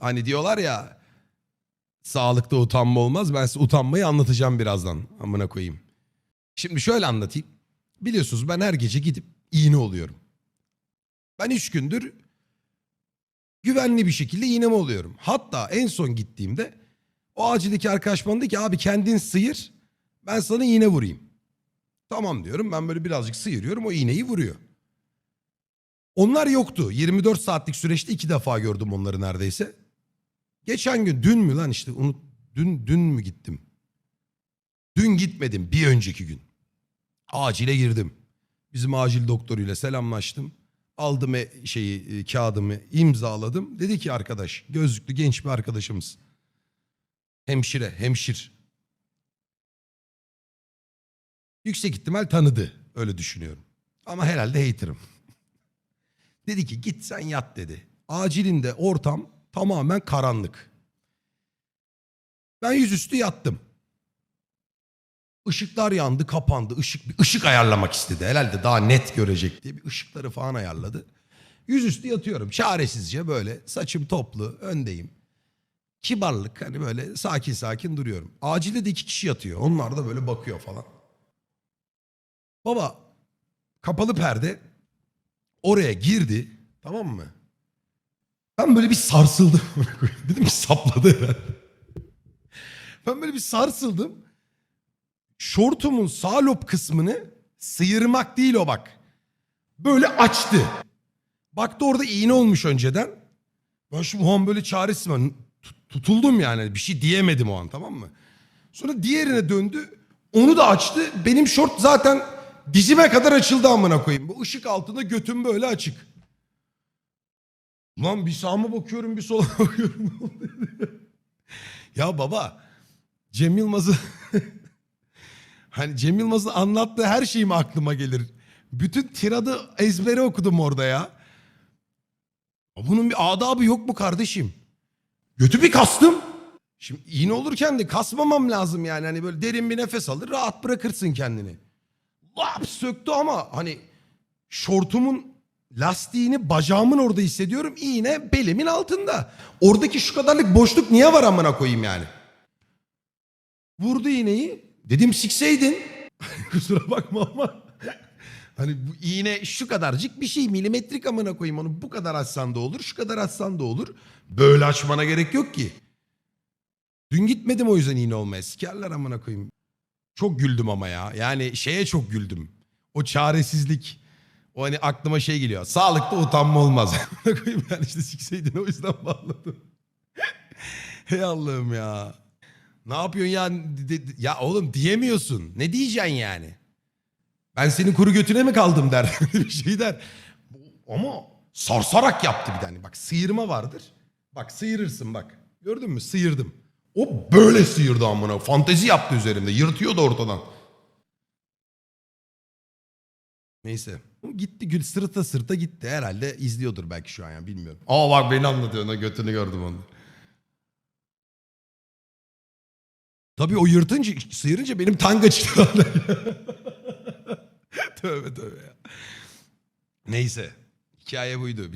Hani diyorlar ya sağlıkta utanma olmaz. Ben size utanmayı anlatacağım birazdan. Amına koyayım. Şimdi şöyle anlatayım. Biliyorsunuz ben her gece gidip iğne oluyorum. Ben üç gündür güvenli bir şekilde iğneme oluyorum. Hatta en son gittiğimde o acildeki arkadaş bana dedi ki abi kendin sıyır ben sana iğne vurayım. Tamam diyorum ben böyle birazcık sıyırıyorum o iğneyi vuruyor. Onlar yoktu. 24 saatlik süreçte iki defa gördüm onları neredeyse. Geçen gün dün mü lan işte unut dün dün mü gittim? Dün gitmedim bir önceki gün. Acile girdim. Bizim acil doktoruyla selamlaştım. Aldım e- şeyi e, kağıdımı imzaladım. Dedi ki arkadaş gözlüklü genç bir arkadaşımız. Hemşire, hemşir. Yüksek ihtimal tanıdı. Öyle düşünüyorum. Ama herhalde haterım. dedi ki git sen yat dedi. Acilinde ortam tamamen karanlık. Ben yüzüstü yattım. Işıklar yandı, kapandı. Işık bir ışık ayarlamak istedi. Herhalde daha net görecek diye bir ışıkları falan ayarladı. Yüzüstü yatıyorum. Çaresizce böyle saçım toplu, öndeyim. Kibarlık hani böyle sakin sakin duruyorum. Acilde de iki kişi yatıyor. Onlar da böyle bakıyor falan. Baba kapalı perde oraya girdi. Tamam mı? Ben böyle bir sarsıldım. Dedim ki sapladı herhalde. Ben böyle bir sarsıldım. Şortumun sağ lob kısmını sıyırmak değil o bak. Böyle açtı. Baktı orada iğne olmuş önceden. Ben şu an böyle çaresiz ben tut- tutuldum yani. Bir şey diyemedim o an tamam mı? Sonra diğerine döndü. Onu da açtı. Benim şort zaten dizime kadar açıldı amına koyayım. Bu ışık altında götüm böyle açık. Lan bir sağıma bakıyorum bir sola bakıyorum. ya baba Cem Yılmaz'ı hani Cem Yılmaz'ın anlattığı her şey mi aklıma gelir? Bütün tiradı ezbere okudum orada ya. Bunun bir adabı yok mu kardeşim? Götü bir kastım. Şimdi iğne olurken de kasmamam lazım yani. Hani böyle derin bir nefes alır rahat bırakırsın kendini. Lap söktü ama hani şortumun lastiğini bacağımın orada hissediyorum. İğne belimin altında. Oradaki şu kadarlık boşluk niye var amına koyayım yani? Vurdu iğneyi. Dedim sikseydin. Kusura bakma ama. hani bu iğne şu kadarcık bir şey milimetrik amına koyayım onu bu kadar açsan da olur şu kadar açsan da olur. Böyle açmana gerek yok ki. Dün gitmedim o yüzden iğne olmaya. Sikerler amına koyayım. Çok güldüm ama ya. Yani şeye çok güldüm. O çaresizlik. O hani aklıma şey geliyor. Sağlıkta utanma olmaz. Ben işte sikseydin o yüzden bağladım. Hey Allah'ım ya. Ne yapıyorsun ya? Ya oğlum diyemiyorsun. Ne diyeceksin yani? Ben senin kuru götüne mi kaldım der. bir şey der. Ama sarsarak yaptı bir tane. Bak sıyırma vardır. Bak sıyırırsın bak. Gördün mü? Sıyırdım. O böyle sıyırdı amına. Fantezi yaptı üzerimde. Yırtıyordu ortadan. Neyse. Gitti gül sırta sırta gitti. Herhalde izliyordur belki şu an ya bilmiyorum. Aa bak beni anlatıyor. Ona götünü gördüm onu. Tabii o yırtınca, sıyırınca benim tanga çıktı. tövbe tövbe ya. Neyse. Hikaye buydu.